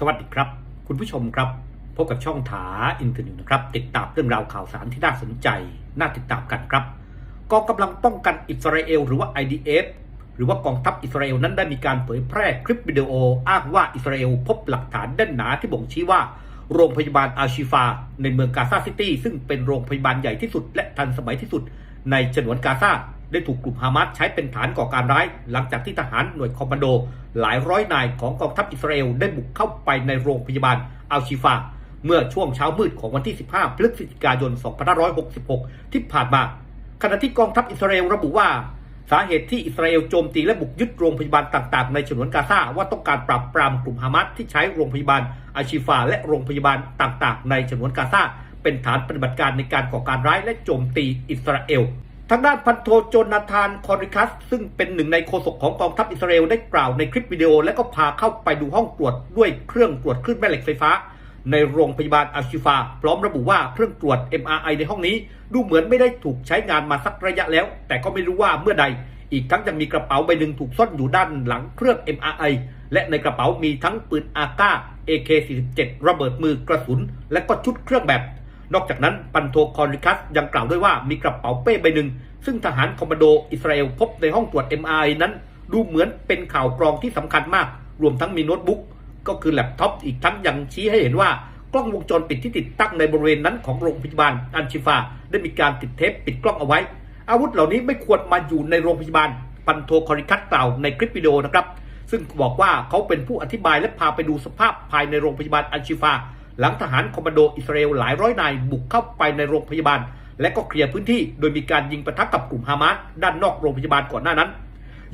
สวัสดีครับ คุณผู้ชมครับ พบกับช่องถาอินเทอร์เน็ตนะครับ ติดตามเรื่องราวข่าวสารที่น่าสนใจ น่าติดตามกันครับกองกำลังป้องกันอิสราเอลหรือว่า IDF หรือว่ากองทัพอิสราเอลนั้นได้มีการเผยแพร่คลิปวิดีโอ อ้างว่าอิสราเอลพบหลักฐานแน่นหนาที่บ่งชี้ว่า โรงพยาบาลอาชิฟา ในเมืองกาซาซิตี้ซึ่งเป็นโรงพยาบาลใหญ่ที่สุด และทันสมัยที่สุดในฉนวนกาซา ได้ถูกกลุ่มฮามาสใช้เป็นฐานก่อการร้าย หลังจากที่ทหารหน่วยคอมมานโด หลายร้อยนายของกองทัพอิสราเอลได้บุกเข้าไปในโรงพยาบาลอัลชิฟา เมื่อช่วงเช้ามืดของวันที่ 15 พฤศจิกายน 2566 ที่ผ่านมา ขณะที่กองทัพอิสราเอลระบุว่า สาเหตุที่อิสราเอลโจมตีและบุกยึดโรงพยาบาลต่างๆ ในฉนวนกาซาว่าต้องการปราบปรามกลุ่มฮามาสที่ใช้โรงพยาบาลอาชิฟา และโรงพยาบาลต่างๆ ในฉนวนกาซาเป็นฐานปฏิบัติการในการก่อการร้ายและโจมตีอิสราเอล ทางด้านพันโทโจนาธานคอริคัส ซึ่งเป็นหนึ่งในโฆษกของกองทัพอิสราเอลได้กล่าวในคลิปวิดีโอ และก็พาเข้าไปดูห้องตรวจด้วยเครื่องตรวจคลื่นแม่เหล็กไฟฟ้า ในโรงพยาบาลอาชิฟา พร้อมระบุว่าเครื่องตรวจ MRI ในห้องนี้ ดูเหมือนไม่ได้ถูกใช้งานมาสักระยะแล้ว แต่ก็ไม่รู้ว่าเมื่อใด อีกทั้งยังมีกระเป๋าใบหนึ่งถูกซ่อนอยู่ด้านหลังเครื่อง MRI และในกระเป๋ามีทั้งปืนอากา AK-47 ระเบิดมือกระสุน และก็ชุดเครื่องแบบ นอกจากนั้นปันโทคอริคัสยังกล่าวด้วยว่ามีกระเป๋าเป้ใบหนึ่ง ซึ่งทหารคอมมานโดอิสราเอลพบในห้องตรวจ MRI นั้น ดูเหมือนเป็นข่าวกรองที่สำคัญมาก รวมทั้งมีโน้ตบุ๊กก็คือแล็ปท็อปอีกทั้งยังชี้ให้เห็นว่ากล้องวงจรปิดที่ติดตั้งในบริเวณนั้นของโรงพยาบาลอันชิฟา ได้มีการติดเทปปิดกล้องเอาไว้ อาวุธเหล่านี้ไม่ควรมาอยู่ในโรงพยาบาลปันโทคอริคัสกล่าวในคลิปวิดีโอนะครับ ซึ่งบอกว่าเขาเป็นผู้อธิบายและพาไปดูสภาพภายในโรงพยาบาลอันชิฟา หลังทหารคอมมานโดอิสราเอลหลายร้อยนายบุกเข้าไปในโรงพยาบาล และก็เคลียร์พื้นที่โดยมีการยิงปะทะกับกลุ่มฮามาสด้านนอกโรงพยาบาลก่อนหน้านั้น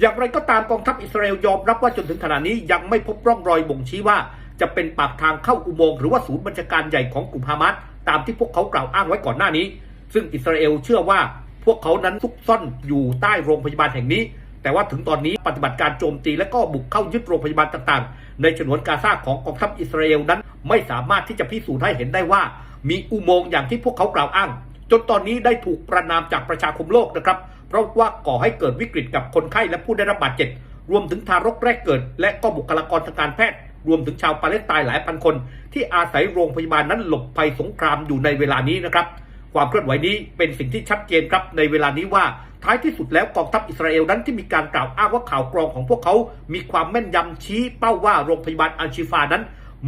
อย่างไรก็ตามกองทัพอิสราเอลยอมรับว่าจนถึงขณะนี้ยังไม่พบร่องรอยบ่งชี้ว่า จะเป็นปากทางเข้าอุโมงค์หรือว่าศูนย์บัญชาการใหญ่ของกลุ่มฮามาสตามที่พวกเขากล่าวอ้างไว้ก่อนหน้านี้ ซึ่งอิสราเอลเชื่อว่าพวกเขานั้นซุกซ่อนอยู่ใต้โรงพยาบาลแห่งนี้ แต่ว่าถึงตอนนี้ปฏิบัติการโจมตีและก็บุกเข้ายึดโรงพยาบาลต่างๆ ในฉนวนกาซาของกองทัพอิสราเอลนั้น ไม่สามารถที่จะพิสูจน์ให้เห็นได้ว่า มีอุโมงค์อย่างที่พวกเขากล่าวอ้าง จนตอนนี้ได้ถูกประนามจากประชาคมโลกนะครับ เพราะว่าก่อให้เกิดวิกฤตกับคนไข้และผู้ได้รับบาดเจ็บรวมถึงทารกแรกเกิด และก็บุคลากรทางการแพทย์ รวมถึงชาวปาเลสไตน์หลายพันคน ที่อาศัยโรงพยาบาลนั้นหลบภัยสงครามอยู่ในเวลานี้นะครับความเคลื่อนไหวนี้เป็นสิ่งที่ชัดเจนครับในเวลานี้ว่าท้ายที่สุดแล้วกองทัพอิสราเอลนั้นที่มีการกล่าวอ้างว่าข่าวกรองของพวกเขา มีความแม่นยำชี้เป้าว่าโรงพยาบาลอัลชิฟานั้น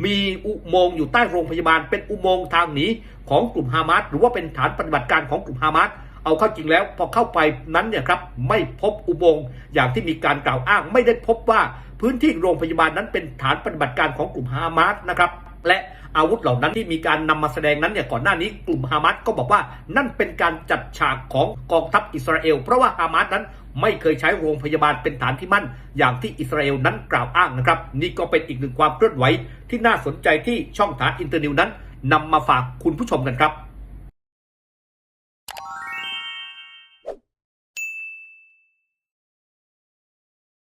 มีอุโมงค์อยู่ใต้โรงพยาบาล เป็นอุโมงค์ทางหนีของกลุ่มฮามาสหรือว่าเป็นฐานปฏิบัติการของกลุ่มฮามาสเอาเข้าจริงแล้ว พอเข้าไปนั้นเนี่ยครับไม่พบอุโมงค์อย่างที่มีการกล่าวอ้าง ไม่ได้พบว่าพื้นที่โรงพยาบาลนั้นเป็นฐานปฏิบัติการของกลุ่มฮามาสนะครับ และอาวุธเหล่านั้นที่มีการนำมาแสดงนั้นเนี่ยก่อนหน้านี้กลุ่มฮามาสก็บอกว่านั่นเป็นการจัดฉากของกองทัพอิสราเอล เพราะว่าฮามาสนั้นไม่เคยใช้โรงพยาบาลเป็นฐานที่มั่น อย่างที่อิสราเอลนั้นกล่าวอ้างนะครับ นี่ก็เป็นอีกหนึ่งความเคลื่อนไหวที่น่าสนใจที่ช่องฐานอินเตอร์นิวนั้นนำมาฝากคุณผู้ชมกันครับ